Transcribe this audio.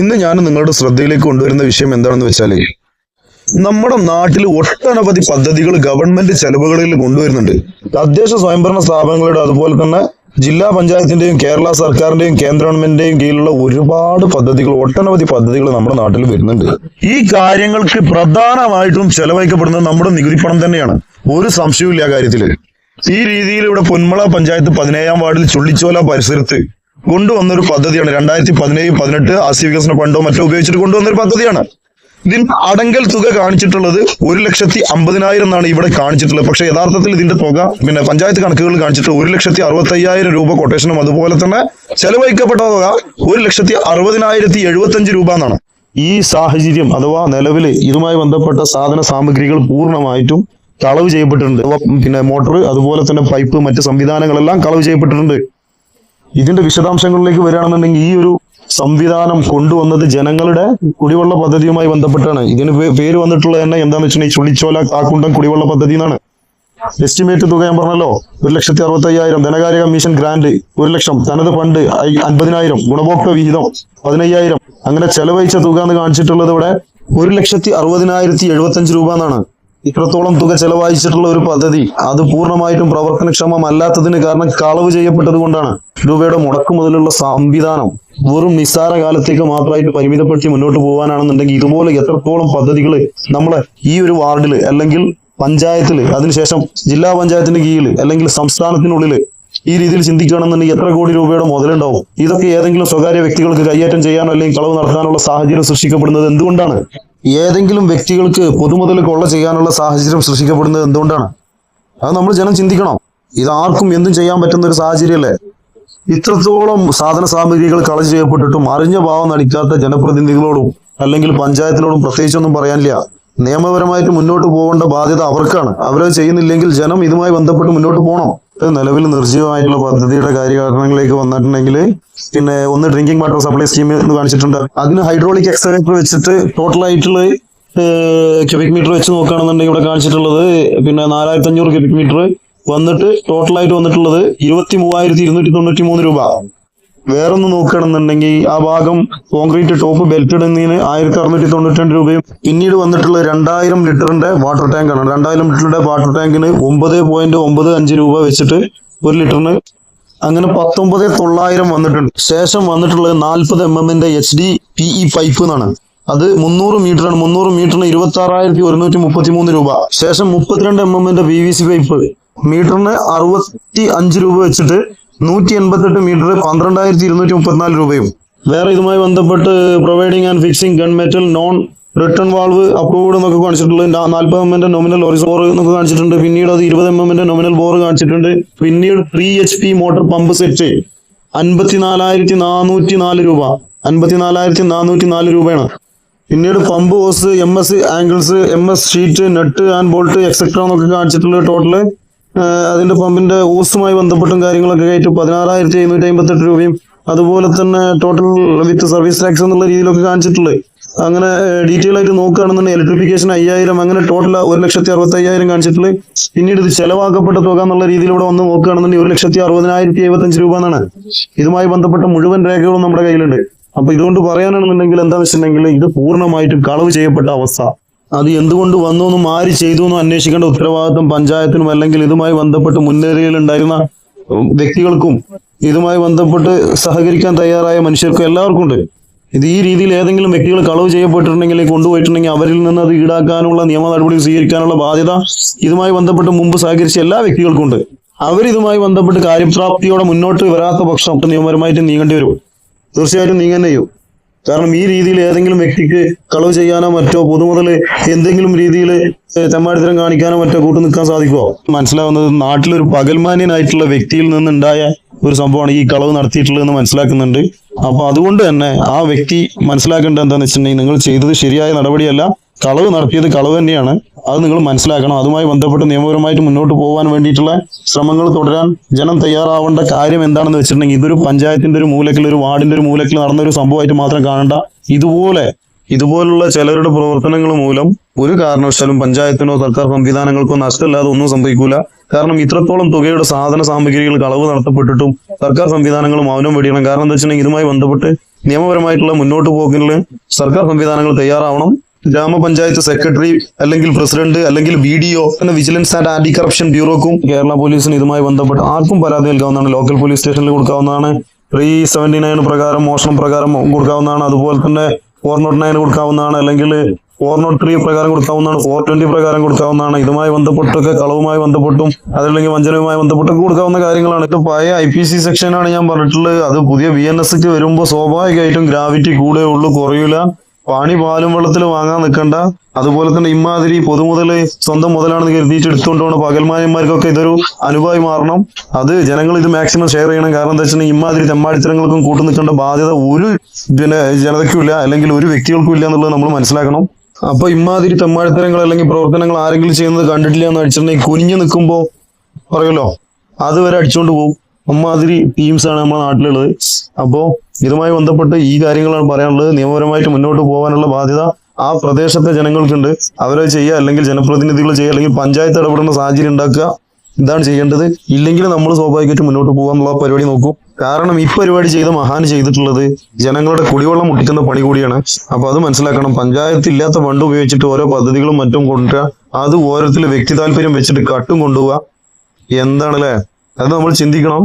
ഇന്ന് ഞാൻ നിങ്ങളുടെ ശ്രദ്ധയിലേക്ക് കൊണ്ടുവരുന്ന വിഷയം എന്താണെന്ന് വെച്ചാൽ നമ്മുടെ നാട്ടിൽ ഒട്ടനവധി പദ്ധതികൾ ഗവൺമെന്റ് ചെലവുകളിൽ കൊണ്ടുവരുന്നുണ്ട്. തദ്ദേശ സ്വയംഭരണ സ്ഥാപനങ്ങളുടെ അതുപോലെ തന്നെ ജില്ലാ പഞ്ചായത്തിന്റെയും കേരള സർക്കാരിന്റെയും കേന്ദ്ര ഗവൺമെന്റിന്റെയും കീഴിലുള്ള ഒരുപാട് പദ്ധതികൾ ഒട്ടനവധി പദ്ധതികൾ നമ്മുടെ നാട്ടിൽ വരുന്നുണ്ട്. ഈ കാര്യങ്ങൾക്ക് പ്രധാനമായിട്ടും ചെലവഴിക്കപ്പെടുന്നത് നമ്മുടെ നികുതി പണം തന്നെയാണ്. ഒരു സംശയവും ഇല്ല കാര്യത്തിൽ. ഈ രീതിയിൽ ഇവിടെ പൊന്മള പഞ്ചായത്ത് പതിനേഴാം വാർഡിൽ ചുള്ളിച്ചോല പരിസരത്ത് കൊണ്ടുവന്നൊരു പദ്ധതിയാണ്. രണ്ടായിരത്തി പതിനേഴ് പതിനെട്ട് ആസ്തി വികസന ഫണ്ടോ മറ്റോ ഉപയോഗിച്ചിട്ട് കൊണ്ടുവന്നൊരു പദ്ധതിയാണ്. ഇതിന് അടങ്കൽ തുക കാണിച്ചിട്ടുള്ളത് ഒരു ലക്ഷത്തി അമ്പതിനായിരം എന്നാണ് ഇവിടെ കാണിച്ചിട്ടുള്ളത്. പക്ഷേ യഥാർത്ഥത്തിൽ ഇതിന്റെ തുക പിന്നെ പഞ്ചായത്ത് കണക്കുകൾ കാണിച്ചിട്ട് ഒരു ലക്ഷത്തി അറുപത്തയ്യായിരം രൂപ കൊട്ടേഷനും അതുപോലെ തന്നെ ചെലവഴിക്കപ്പെട്ട തുക ഒരു ലക്ഷത്തി അറുപതിനായിരത്തി എഴുപത്തഞ്ച് രൂപ എന്നാണ്. ഈ സാഹചര്യം അഥവാ നിലവിൽ ഇതുമായി ബന്ധപ്പെട്ട സാധന സാമഗ്രികൾ പൂർണമായിട്ടും കളവ് ചെയ്യപ്പെട്ടിട്ടുണ്ട്. പിന്നെ മോട്ടോർ അതുപോലെ തന്നെ പൈപ്പ് മറ്റ് സംവിധാനങ്ങളെല്ലാം കളവ് ചെയ്യപ്പെട്ടിട്ടുണ്ട്. ഇതിന്റെ വിശദാംശങ്ങളിലേക്ക് വരികയാണെന്നുണ്ടെങ്കിൽ ഈ ഒരു സംവിധാനം കൊണ്ടുവന്നത് ജനങ്ങളുടെ കുടിവെള്ള പദ്ധതിയുമായി ബന്ധപ്പെട്ടാണ്. ഇതിന് പേര് വന്നിട്ടുള്ളത് തന്നെ എന്താണെന്ന് വെച്ചിട്ടുണ്ടെങ്കിൽ ചുള്ളിച്ചോല കാക്കുണ്ടം കുടിവെള്ള പദ്ധതി എന്നാണ്. എസ്റ്റിമേറ്റ് തുക ഞാൻ പറഞ്ഞല്ലോ ഒരു ലക്ഷത്തി അറുപത്തി അയ്യായിരം ധനകാര്യ കമ്മീഷൻ ഗ്രാന്റ് ഒരു ലക്ഷം. തനത് ഫണ്ട് അൻപതിനായിരം. ഗുണഭോക്തൃ വിഹിതം പതിനയ്യായിരം. അങ്ങനെ ചെലവഴിച്ച തുക എന്ന് കാണിച്ചിട്ടുള്ളത് ഇവിടെ ഒരു ലക്ഷത്തി അറുപതിനായിരത്തി എഴുപത്തഞ്ച് രൂപ എന്നാണ്. ഇത്രത്തോളം തുക ചെലവഴിച്ചിട്ടുള്ള ഒരു പദ്ധതി അത് പൂർണമായിട്ടും പ്രവർത്തനക്ഷമമല്ലാത്തതിന് കാരണം കളവ് ചെയ്യപ്പെട്ടത് കൊണ്ടാണ്. രൂപയുടെ മുടക്കു മുതലുള്ള സംവിധാനം വെറും നിസ്സാര കാലത്തേക്ക് മാത്രമായിട്ട് പരിമിതപ്പെടുത്തി മുന്നോട്ട് പോകാനാണെന്നുണ്ടെങ്കിൽ ഇതുപോലെ എത്രത്തോളം പദ്ധതികൾ നമ്മളെ ഈ ഒരു വാർഡിൽ അല്ലെങ്കിൽ പഞ്ചായത്തിൽ അതിനുശേഷം ജില്ലാ പഞ്ചായത്തിന്റെ കീഴിൽ അല്ലെങ്കിൽ സംസ്ഥാനത്തിനുള്ളിൽ ഈ രീതിയിൽ ചിന്തിക്കുകയാണെന്നുണ്ടെങ്കിൽ എത്ര കോടി രൂപയുടെ മുതലുണ്ടാവും? ഇതൊക്കെ ഏതെങ്കിലും സ്വകാര്യ വ്യക്തികൾക്ക് കൈയേറ്റം ചെയ്യാനോ അല്ലെങ്കിൽ കളവ് നടത്താനുള്ള സാഹചര്യം സൃഷ്ടിക്കപ്പെടുന്നത് എന്തുകൊണ്ടാണ്? ഏതെങ്കിലും വ്യക്തികൾക്ക് പൊതുമുതൽ കൊള്ള ചെയ്യാനുള്ള സാഹചര്യം സൃഷ്ടിക്കപ്പെടുന്നത് എന്തുകൊണ്ടാണ്? അത് നമ്മൾ ജനം ചിന്തിക്കണം. ഇത് ആർക്കും എന്തും ചെയ്യാൻ പറ്റുന്ന ഒരു സാഹചര്യമല്ലേ? ഇത്രത്തോളം സാധന സാമഗ്രികൾ കളവ് ചെയ്യപ്പെട്ടിട്ടും അറിഞ്ഞ ഭാവം നടിക്കാത്ത ജനപ്രതിനിധികളോടും അല്ലെങ്കിൽ പഞ്ചായത്തിനോടും പ്രത്യേകിച്ചൊന്നും പറയാനില്ല. നിയമപരമായിട്ട് മുന്നോട്ട് പോകേണ്ട ബാധ്യത അവർക്കാണ്. അവരത് ചെയ്യുന്നില്ലെങ്കിൽ ജനം ഇതുമായി ബന്ധപ്പെട്ട് മുന്നോട്ട് പോകണം? നിലവിൽ നിർജീവമായിട്ടുള്ള പദ്ധതിയുടെ കാര്യകാരണങ്ങളിലേക്ക് വന്നിട്ടുണ്ടെങ്കിൽ പിന്നെ ഒന്ന് ഡ്രിങ്കിങ് വാട്ടർ സപ്ലൈ സ്കീം എന്ന് കാണിച്ചിട്ടുണ്ട്. അതിന് ഹൈഡ്രോളിക് എക്സലേറ്റർ വെച്ചിട്ട് ടോട്ടൽ ആയിട്ടുള്ള ക്യൂബിക് മീറ്റർ വെച്ച് നോക്കുകയാണെന്നുണ്ടെങ്കിൽ ഇവിടെ കാണിച്ചിട്ടുള്ളത് പിന്നെ നാലായിരത്തി അഞ്ഞൂറ് ക്യൂബിക് മീറ്റർ വന്നിട്ട് ടോട്ടൽ ആയിട്ട് വന്നിട്ടുള്ളത് ഇരുപത്തി മൂവായിരത്തി ഇരുന്നൂറ്റി തൊണ്ണൂറ്റി മൂന്ന് രൂപ. വേറൊന്ന് നോക്കുകയാണെന്നുണ്ടെങ്കിൽ ആ ഭാഗം കോൺക്രീറ്റ് ടോപ്പ് ബെൽറ്റ് ഇടുന്നതിന് ആയിരത്തി അറുന്നൂറ്റി തൊണ്ണൂറ്റി രണ്ട് രൂപയും പിന്നീട് വന്നിട്ടുള്ള രണ്ടായിരം ലിറ്ററിന്റെ വാട്ടർ ടാങ്ക് ആണ്. രണ്ടായിരം ലിറ്ററിന്റെ വാട്ടർ ടാങ്കിന് ഒമ്പത് പോയിന്റ് ഒമ്പത് അഞ്ച് രൂപ വെച്ചിട്ട് ഒരു ലിറ്ററിന് അങ്ങനെ പത്തൊമ്പത് തൊള്ളായിരം വന്നിട്ടുണ്ട്. ശേഷം വന്നിട്ടുള്ളത് നാൽപ്പത് എം എമ്മിന്റെ H D P E pipe എന്നാണ്. അത് മുന്നൂറ് മീറ്റർ ആണ്. മുന്നൂറ് മീറ്ററിന് ഇരുപത്തി ആറായിരത്തി ഒരുന്നൂറ്റി മുപ്പത്തി മൂന്ന് രൂപ. ശേഷം മുപ്പത്തിരണ്ട് എം എമ്മിന്റെ പി വി സി പൈപ്പ് മീറ്ററിന് അറുപത്തി അഞ്ച് രൂപ വെച്ചിട്ട് നൂറ്റി എൺപത്തെട്ട് മീറ്റർ പന്ത്രണ്ടായിരത്തി ഇരുന്നൂറ്റി മുപ്പത്തിനാല് രൂപയും. വേറെ ഇതുമായി ബന്ധപ്പെട്ട് providing and fixing gun metal non return valve approved എന്നൊക്കെ കാണിച്ചിട്ടുള്ളത് നാൽപ്പത് എം എമ്മിന്റെ നോമിനൽ ബോർ എന്നൊക്കെ കാണിച്ചിട്ടുണ്ട്. പിന്നീട് അത് ഇരുപത് എം എമ്മിന്റെ നോമിനൽ ബോർ കാണിച്ചിട്ടുണ്ട്. പിന്നീട് three H P motor pump set അൻപത്തിനാലായിരത്തി നാനൂറ്റി നാല് രൂപ. അൻപത്തിനാലായിരത്തി നാനൂറ്റി നാല് രൂപയാണ്. പിന്നീട് pump hose M S angles M S sheet nut and bolt etcetera എന്നൊക്കെ കാണിച്ചിട്ടുള്ള ടോട്ടൽ അതിന്റെ പമ്പിന്റെ ഓസുമായി ബന്ധപ്പെട്ടും കാര്യങ്ങളൊക്കെ ആയിട്ട് പതിനാറായിരത്തി എഴുന്നൂറ്റി അമ്പത്തെട്ട് രൂപയും അതുപോലെ തന്നെ ടോട്ടൽ വിത്ത് സർവീസ് ടാക്സ് എന്നുള്ള രീതിയിലൊക്കെ കാണിച്ചിട്ടുള്ളത് അങ്ങനെ ഡീറ്റെയിൽ ആയിട്ട് നോക്കുകയാണെന്നുണ്ടെങ്കിൽ ഇലക്ട്രിഫിക്കേഷൻ അയ്യായിരം അങ്ങനെ ടോട്ടൽ ഒരു ലക്ഷത്തി അറുപത്തി അയ്യായിരം കാണിച്ചിട്ടുള്ളത് പിന്നീട് ഇത് ചെലവാക്കപ്പെട്ട തുക എന്നുള്ള രീതിയിൽ ഇവിടെ വന്ന് നോക്കുകയാണെന്നുണ്ടെങ്കിൽ ഒരു ലക്ഷത്തി അറുപതിനായിരത്തി എഴുപത്തഞ്ച് രൂപ എന്നാണ്. ഇതുമായി ബന്ധപ്പെട്ട മുഴുവൻ രേഖകളും നമ്മുടെ കയ്യിലുണ്ട്. അപ്പൊ ഇതുകൊണ്ട് പറയാനാണെന്നുണ്ടെങ്കിൽ എന്താണെന്ന് വെച്ചിട്ടുണ്ടെങ്കിൽ ഇത് പൂർണമായിട്ടും കളവ് ചെയ്യപ്പെട്ട അവസ്ഥ. അത് എന്തുകൊണ്ട് വന്നു എന്നും ആര് ചെയ്തു എന്നും അന്വേഷിക്കേണ്ട ഉത്തരവാദിത്വം പഞ്ചായത്തിനും അല്ലെങ്കിൽ ഇതുമായി ബന്ധപ്പെട്ട് മുൻനിരയിലുണ്ടായിരുന്ന വ്യക്തികൾക്കും ഇതുമായി ബന്ധപ്പെട്ട് സഹകരിക്കാൻ തയ്യാറായ മനുഷ്യർക്കും എല്ലാവർക്കും ഉണ്ട്. ഇത് ഈ രീതിയിൽ ഏതെങ്കിലും വ്യക്തികൾ കളവ് ചെയ്യപ്പെട്ടിട്ടുണ്ടെങ്കിൽ കൊണ്ടുപോയിട്ടുണ്ടെങ്കിൽ അവരിൽ നിന്ന് അത് ഈടാക്കാനുള്ള നിയമ നടപടി സ്വീകരിക്കാനുള്ള ബാധ്യത ഇതുമായി ബന്ധപ്പെട്ട് മുമ്പ് സഹകരിച്ച എല്ലാ വ്യക്തികൾക്കും ഉണ്ട്. അവരിതുമായി ബന്ധപ്പെട്ട് കാര്യപ്രാപ്തിയോടെ മുന്നോട്ട് വരാത്ത പക്ഷം നിയമപരമായിട്ട് നീങ്ങേണ്ടി വരും. തീർച്ചയായിട്ടും നീങ്ങാൻ ചെയ്യും. കാരണം ഈ രീതിയിൽ ഏതെങ്കിലും വ്യക്തിക്ക് കളവ് ചെയ്യാനോ മറ്റോ പൊതുമുതൽ എന്തെങ്കിലും രീതിയിൽ തെമ്മാടിത്തരം കാണിക്കാനോ മറ്റോ കൂട്ടു നിൽക്കാൻ സാധിക്കുമോ മനസ്സിലാവുന്നത് നാട്ടിലൊരു പകൽമാന്യനായിട്ടുള്ള വ്യക്തിയിൽ നിന്നുണ്ടായ ഒരു സംഭവമാണ് ഈ കളവ് നടത്തിയിട്ടുള്ളതെന്ന് മനസ്സിലാക്കുന്നുണ്ട്. അപ്പൊ അതുകൊണ്ട് തന്നെ ആ വ്യക്തി മനസ്സിലാക്കേണ്ടത് എന്താണെന്ന് വെച്ചിട്ടുണ്ടെങ്കിൽ നിങ്ങൾ ചെയ്തത് ശരിയായ നടപടിയല്ല. കളവ് നടത്തിയത് കളവ് തന്നെയാണ്. അത് നിങ്ങൾ മനസ്സിലാക്കണം. അതുമായി ബന്ധപ്പെട്ട് നിയമപരമായിട്ട് മുന്നോട്ട് പോകാൻ വേണ്ടിയിട്ടുള്ള ശ്രമങ്ങൾ തുടരാൻ ജനം തയ്യാറാവേണ്ട കാര്യം എന്താണെന്ന് വെച്ചിട്ടുണ്ടെങ്കിൽ ഇതൊരു പഞ്ചായത്തിന്റെ ഒരു മൂലക്കിൽ ഒരു വാർഡിന്റെ ഒരു മൂലക്കിൽ നടന്ന ഒരു സംഭവമായിട്ട് മാത്രം കാണണ്ട. ഇതുപോലെ ഇതുപോലുള്ള ചിലരുടെ പ്രവർത്തനങ്ങൾ മൂലം ഒരു കാരണവശാലും പഞ്ചായത്തിനോ സർക്കാർ സംവിധാനങ്ങൾക്കോ നഷ്ടമില്ലാതെ ഒന്നും സംഭവിക്കൂല. കാരണം ഇത്രത്തോളം തുകയുടെ സാധന സാമഗ്രികൾ കളവ് നടത്തപ്പെട്ടിട്ടും സർക്കാർ സംവിധാനങ്ങൾ മൗനം വെടിയണം. കാരണം എന്താ വെച്ചിട്ടുണ്ടെങ്കിൽ ഇതുമായി ബന്ധപ്പെട്ട് നിയമപരമായിട്ടുള്ള മുന്നോട്ട് പോക്കിന് സർക്കാർ സംവിധാനങ്ങൾ തയ്യാറാവണം. ഗ്രാമപഞ്ചായത്ത് സെക്രട്ടറി അല്ലെങ്കിൽ പ്രസിഡന്റ് അല്ലെങ്കിൽ ബി ഡി ഒ എന്ന വിജിലൻസ് ആൻഡ് ആന്റി കറപ്ഷൻ ബ്യൂറോക്കും കേരള പോലീസിന് ഇതുമായി ബന്ധപ്പെട്ട് ആർക്കും പരാതി നൽകാവുന്നതാണ്. ലോക്കൽ പോലീസ് സ്റ്റേഷനിൽ കൊടുക്കാവുന്നതാണ്. ത്രീ സെവന്റി നയൻ പ്രകാരം മോഷണം പ്രകാരം കൊടുക്കാവുന്നതാണ്. അതുപോലെ തന്നെ ഫോർ നോട്ട് നയൻ കൊടുക്കാവുന്നതാണ്. അല്ലെങ്കിൽ ഫോർ നോട്ട് ത്രീ പ്രകാരം കൊടുക്കാവുന്നതാണ്. ഫോർ ട്വന്റി പ്രകാരം കൊടുക്കാവുന്നതാണ്. ഇതുമായി ബന്ധപ്പെട്ടൊക്കെ കളവുമായി ബന്ധപ്പെട്ടും അതല്ലെങ്കിൽ വഞ്ചനവുമായി ബന്ധപ്പെട്ടൊക്കെ കൊടുക്കാവുന്ന കാര്യങ്ങളാണ്. ഇത് പഴയ ഐ പി സി സെക്ഷനാണ് ഞാൻ പറഞ്ഞിട്ടുള്ളത്. അത് പുതിയ ബി എൻ എസ് വരുമ്പോൾ സ്വാഭാവികമായിട്ടും ഗ്രാവിറ്റി കൂടെ ഉള്ളു കുറയൂല. പാണി പാലും വെള്ളത്തിൽ വാങ്ങാൻ നിൽക്കണ്ട അതുപോലെ തന്നെ ഇമാതിരി പൊതുമുതൽ സ്വന്തം മുതലാണെന്ന് കരുതിയിട്ട് എടുത്തുകൊണ്ട് പകൽമാന്യന്മാർക്കൊക്കെ ഇതൊരു അനുഭവമായി മാറണം. അത് ജനങ്ങൾ ഇത് മാക്സിമം ഷെയർ ചെയ്യണം. കാരണം എന്താ വെച്ചാൽ ഇമാതിരി തെമ്മാടിത്തരങ്ങൾക്കും കൂട്ടു നിൽക്കേണ്ട ബാധ്യത ഒരു പിന്നെ ജനതയ്ക്കും ഇല്ല അല്ലെങ്കിൽ ഒരു വ്യക്തികൾക്കും ഇല്ല എന്നുള്ളത് നമ്മൾ മനസ്സിലാക്കണം. അപ്പൊ ഇമാതിരി തെമ്മാടിത്തരങ്ങൾ അല്ലെങ്കിൽ പ്രവർത്തനങ്ങൾ ആരെങ്കിലും ചെയ്യുന്നത് കണ്ടിട്ടില്ല എന്ന് വെച്ചിട്ടുണ്ടെങ്കിൽ കുനിഞ്ഞു നിൽക്കുമ്പോൾ പറയല്ലോ അതുവരെ അടിച്ചുകൊണ്ട് പോകും. അമ്മാതിരി ആണ് നമ്മുടെ നാട്ടിലുള്ളത്. അപ്പോ ഇതുമായി ബന്ധപ്പെട്ട് ഈ കാര്യങ്ങളാണ് പറയാനുള്ളത്. നിയമപരമായിട്ട് മുന്നോട്ട് പോകാനുള്ള ബാധ്യത ആ പ്രദേശത്തെ ജനങ്ങൾക്കുണ്ട്. അവരെ ചെയ്യുക അല്ലെങ്കിൽ ജനപ്രതിനിധികൾ ചെയ്യുക അല്ലെങ്കിൽ പഞ്ചായത്ത് ഇടപെടുന്ന സാഹചര്യം ഉണ്ടാക്കുക. ഇതാണ് ചെയ്യേണ്ടത്. ഇല്ലെങ്കിൽ നമ്മൾ സ്വാഭാവികമായിട്ട് മുന്നോട്ട് പോകാനുള്ള പരിപാടി നോക്കും. കാരണം ഈ പരിപാടി ചെയ്ത മഹാൻ ചെയ്തിട്ടുള്ളത് ജനങ്ങളുടെ കുടിവെള്ളം മുട്ടിക്കുന്ന പണി കൂടിയാണ്. അപ്പൊ അത് മനസ്സിലാക്കണം. പഞ്ചായത്ത് ഇല്ലാത്ത ഫണ്ട് ഉപയോഗിച്ചിട്ട് ഓരോ പദ്ധതികളും മറ്റും കൊണ്ടുവരിക. അത് ഓരോരുത്തർ വ്യക്തി താല്പര്യം വെച്ചിട്ട് കട്ടും കൊണ്ടുപോവുക. എന്താണല്ലേ? അത് നമ്മൾ ചിന്തിക്കണം.